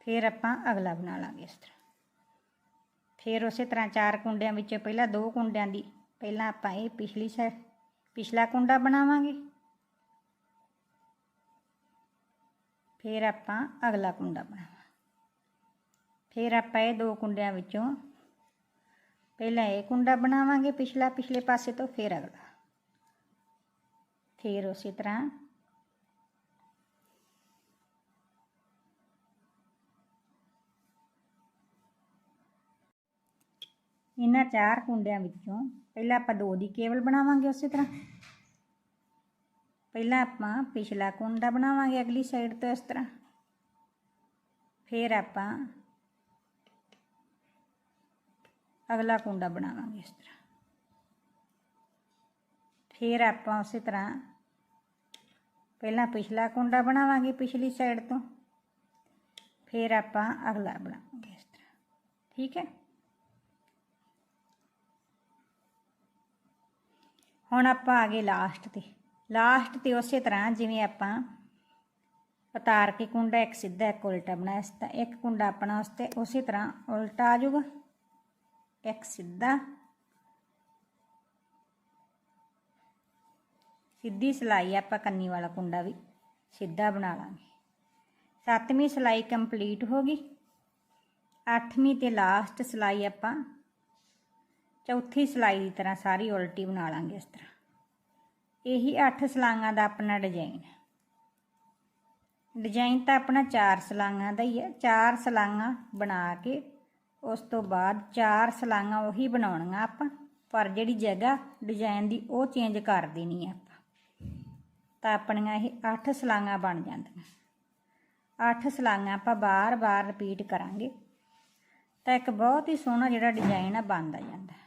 ਫਿਰ ਆਪਾਂ ਅਗਲਾ ਬਣਾ ਲਾਂਗੇ ਇਸ ਤਰ੍ਹਾਂ। ਫਿਰ ਉਸੇ ਤਰ੍ਹਾਂ ਚਾਰ ਕੁੰਡਿਆਂ ਵਿੱਚੋਂ ਪਹਿਲਾਂ ਦੋ ਕੁੰਡਿਆਂ ਦੀ, ਪਹਿਲਾਂ ਆਪਾਂ ਇਹ ਪਿਛਲੀ ਸਾਈਡ ਪਿਛਲਾ ਕੁੰਡਾ ਬਣਾਵਾਂਗੇ। ਫਿਰ ਆਪਾਂ ਅਗਲਾ ਕੁੰਡਾ ਬਣਾਵਾਂਗੇ। ਫਿਰ ਆਪਾਂ ਇਹ ਦੋ ਕੁੰਡਿਆਂ ਵਿੱਚੋਂ ਪਹਿਲਾਂ ਇਹ ਕੁੰਡਾ ਬਣਾਵਾਂਗੇ ਪਿਛਲਾ, ਪਿਛਲੇ ਪਾਸੇ ਤੋਂ ਫਿਰ ਅਗਲਾ। ਫਿਰ ਉਸੇ ਤਰ੍ਹਾਂ ਇਹਨਾਂ ਚਾਰ ਕੁੰਡਿਆਂ ਵਿੱਚੋਂ ਪਹਿਲਾਂ ਆਪਾਂ ਦੋ ਦੀ ਕੇਵਲ ਬਣਾਵਾਂਗੇ ਉਸੇ ਤਰ੍ਹਾਂ ਪਹਿਲਾਂ ਆਪਾਂ ਪਿਛਲਾ ਕੁੰਡਾ ਬਣਾਵਾਂਗੇ ਅਗਲੀ ਸਾਈਡ ਤੋਂ ਇਸ ਤਰ੍ਹਾਂ ਫਿਰ ਆਪਾਂ ਅਗਲਾ ਕੁੰਡਾ ਬਣਾਵਾਂਗੇ ਇਸ ਤਰ੍ਹਾਂ ਫਿਰ ਆਪਾਂ ਉਸੇ ਤਰ੍ਹਾਂ ਪਹਿਲਾਂ ਪਿਛਲਾ ਕੁੰਡਾ ਬਣਾਵਾਂਗੇ ਪਿਛਲੀ ਸਾਈਡ ਤੋਂ ਫਿਰ ਆਪਾਂ ਅਗਲਾ ਬਣਾਵਾਂਗੇ ਇਸ ਤਰ੍ਹਾਂ ਠੀਕ ਹੈ ਹੁਣ ਆਪਾਂ ਆ ਗਏ ਲਾਸਟ ਤੇ। ਲਾਸਟ ਤੇ ਉਸੇ ਤਰ੍ਹਾਂ ਜਿਵੇਂ ਆਪਾਂ ਉਤਾਰ ਕੇ ਕੁੰਡਾ ਇੱਕ ਸਿੱਧਾ ਇੱਕ ਉਲਟਾ ਬਣਾਇਆ ਇਸ ਤਾਂ ਇੱਕ ਕੁੰਡਾ ਆਪਣਾ ਉਸ ਤੇ ਉਸੇ ਤਰ੍ਹਾਂ ਉਲਟਾ ਆ ਜਾਊਗਾ। ਇੱਕ ਸਿੱਧਾ। ਸਿੱਧੀ ਸਲਾਈ ਆਪਾਂ ਕੰਨੀ ਵਾਲਾ ਕੁੰਡਾ ਵੀ ਸਿੱਧਾ ਬਣਾ ਲਾਂਗੇ। ਸੱਤਵੀਂ ਸਲਾਈ ਕੰਪਲੀਟ ਹੋ ਗਈ। ਅੱਠਵੀਂ ਤੇ ਲਾਸਟ ਸਲਾਈ ਆਪਾਂ ਚੌਥੀ ਸਲਾਈ ਦੀ ਤਰ੍ਹਾਂ ਸਾਰੀ ਉਲਟੀ ਬਣਾ ਲਾਂਗੇ ਇਸ ਤਰ੍ਹਾਂ। ਇਹੀ 8 ਸਲਾਈਆਂ ਦਾ ਆਪਣਾ ਡਿਜ਼ਾਈਨ ਹੈ। ਡਿਜ਼ਾਈਨ ਤਾਂ ਆਪਣਾ 4 ਸਲਾਈਆਂ ਦਾ ਹੀ ਹੈ। 4 ਸਲਾਈਆਂ ਬਣਾ ਕੇ ਉਸ ਤੋਂ ਬਾਅਦ 4 ਸਲਾਈਆਂ ਉਹੀ ਬਣਾਉਣੀਆਂ ਆਪਾਂ, ਪਰ ਜਿਹੜੀ ਜਗ੍ਹਾ ਡਿਜ਼ਾਈਨ ਦੀ ਉਹ ਚੇਂਜ ਕਰ ਦੇਣੀ ਹੈ ਆਪਾਂ। ਤਾਂ ਆਪਣੀਆਂ ਇਹ 8 ਸਲਾਈਆਂ ਬਣ ਜਾਂਦੀਆਂ। 8 ਸਲਾਈਆਂ ਆਪਾਂ ਬਾਰ-ਬਾਰ ਰਿਪੀਟ ਕਰਾਂਗੇ। ਤਾਂ ਇੱਕ ਬਹੁਤ ਹੀ ਸੋਹਣਾ ਜਿਹੜਾ ਡਿਜ਼ਾਈਨ ਆ ਬਣਦਾ ਜਾਂਦਾ।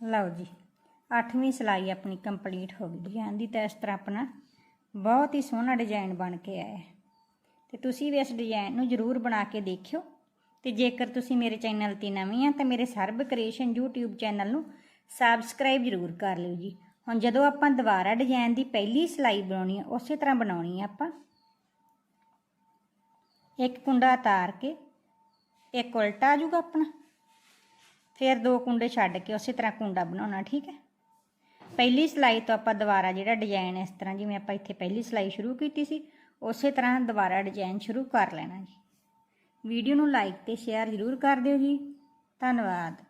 ਲਓ ਜੀ 8ਵੀਂ ਸਿਲਾਈ ਆਪਣੀ ਕੰਪਲੀਟ ਹੋ ਗਈ ਡਿਜ਼ਾਈਨ ਦੀ ਤਾਂ ਇਸ ਤਰ੍ਹਾਂ ਆਪਣਾ ਬਹੁਤ ਹੀ ਸੋਹਣਾ ਡਿਜ਼ਾਈਨ ਬਣ ਕੇ ਆਇਆ। ਹੈ ਤੇ ਤੁਸੀਂ ਵੀ ਇਸ ਡਿਜ਼ਾਈਨ ਨੂੰ ਜ਼ਰੂਰ ਬਣਾ ਕੇ ਦੇਖਿਓ। ਤੇ ਜੇਕਰ ਤੁਸੀਂ ਮੇਰੇ ਚੈਨਲ ਤੇ ਨਵੇਂ ਆ, ਤਾਂ ਮੇਰੇ ਸਰਬ ਕ੍ਰੀਏਸ਼ਨ YouTube ਚੈਨਲ ਨੂੰ ਸਬਸਕ੍ਰਾਈਬ ਜ਼ਰੂਰ ਕਰ ਲਿਓ ਜੀ। ਹੁਣ ਜਦੋਂ ਆਪਾਂ ਦੁਬਾਰਾ ਡਿਜ਼ਾਈਨ ਦੀ ਪਹਿਲੀ ਸਿਲਾਈ ਬਣਾਉਣੀ ਹੈ ਉਸੇ ਤਰ੍ਹਾਂ ਬਣਾਉਣੀ ਹੈ ਆਪਾਂ। ਇੱਕ ਕੁੰਡਾ ਉਤਾਰ ਕੇ, ਇੱਕ ਉਲਟਾ ਆ ਜਾਊਗਾ ਆਪਣਾ। ਫਿਰ ਦੋ ਕੁੰਡੇ ਛੱਡ ਕੇ ਉਸੇ ਤਰ੍ਹਾਂ ਕੁੰਡਾ ਬਣਾਉਣਾ, ਠੀਕ ਹੈ? ਪਹਿਲੀ ਸਿਲਾਈ ਤੋਂ ਆਪਾਂ ਦੁਬਾਰਾ ਜਿਹੜਾ ਡਿਜ਼ਾਈਨ ਇਸ ਤਰ੍ਹਾਂ ਜਿਵੇਂ ਆਪਾਂ ਇੱਥੇ ਪਹਿਲੀ ਸਿਲਾਈ ਸ਼ੁਰੂ ਕੀਤੀ ਸੀ, ਉਸੇ ਤਰ੍ਹਾਂ ਦੁਬਾਰਾ ਡਿਜ਼ਾਈਨ ਸ਼ੁਰੂ ਕਰ ਲੈਣਾ ਜੀ। ਵੀਡੀਓ ਨੂੰ ਲਾਈਕ ਤੇ ਸ਼ੇਅਰ ਜ਼ਰੂਰ ਕਰ ਦਿਓ ਜੀ। ਧੰਨਵਾਦ।